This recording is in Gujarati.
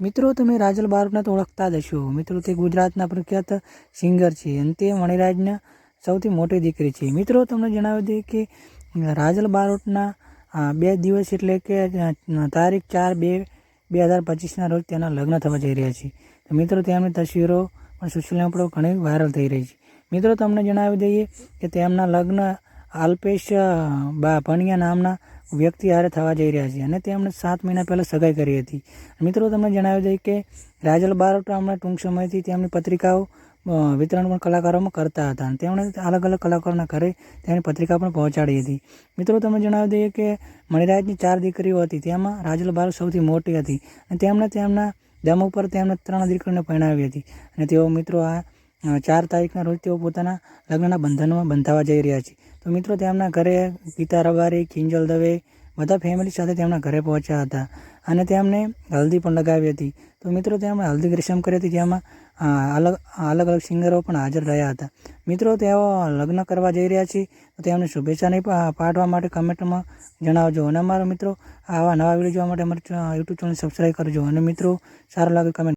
મિત્રો, તમે રાજલ બારોટને તો ઓળખતા જ હશો. મિત્રો, તે ગુજરાતના પ્રખ્યાત સિંગર છે અને તે મણિરાજના સૌથી મોટી દીકરી છે. મિત્રો, તમને જણાવી દઈએ કે રાજલ બારોટના બે દિવસ એટલે કે તારીખ ચાર બે બે હજાર પચીસના રોજ તેના લગ્ન થવા જઈ રહ્યા છે. મિત્રો, તેમની તસવીરો પણ સોશિયલ મીડિયા પર ઘણી વાયરલ થઈ રહી છે. મિત્રો, તમને જણાવી દઈએ કે તેમના લગ્ન અલ્પેશ બા, ભણિયા નામના વ્યક્તિ હારે થવા જઈ રહ્યા છે અને તેમણે સાત મહિના પહેલાં સગાઈ કરી હતી. મિત્રો, તમને જણાવી દઈએ કે રાજલ બારોટા હમણાં ટૂંક સમયથી તેમની પત્રિકાઓ વિતરણ પણ કલાકારોમાં કરતા હતા. અને તેમણે અલગ અલગ કલાકારોના ઘરે તેની પત્રિકા પણ પહોંચાડી હતી. મિત્રો તમે જણાવી દઈએ કે મણિરાજની ચાર દીકરીઓ હતી. તેમાં રાજલ બાર સૌથી મોટી હતી. અને તેમણે તેમના દમ ઉપર તેમને ત્રણ દીકરીઓને પહેણાવી હતી. અને તેઓ મિત્રો આ ચાર તારીખના રોજ તેઓ પોતાના લગ્નના બંધનમાં બંધાવા જઈ રહ્યા છે. તો મિત્રો તેમના ઘરે પિતા રબારી કિંજલ દવે, બધા ફેમિલી સાથે તેમના ઘરે પહોંચ્યા હતા અને તેમને હલ્દી પણ લગાવી હતી. તો મિત્રો તેમણે હલ્દી રસમ કરી હતી, જેમાં અલગ અલગ અલગ સિંગરો પણ હાજર રહ્યા હતા. મિત્રો તેઓ લગ્ન કરવા જઈ રહ્યા છે, તો તેમને શુભેચ્છા નહીં પાઠવા માટે કમેન્ટમાં જણાવજો. અને અમારા મિત્રો, આવા નવા વીડિયો જોવા માટે અમારી યુટ્યુબ ચેનલ સબસ્ક્રાઈબ કરજો. અને મિત્રો, સારું લાગે કમેન્ટ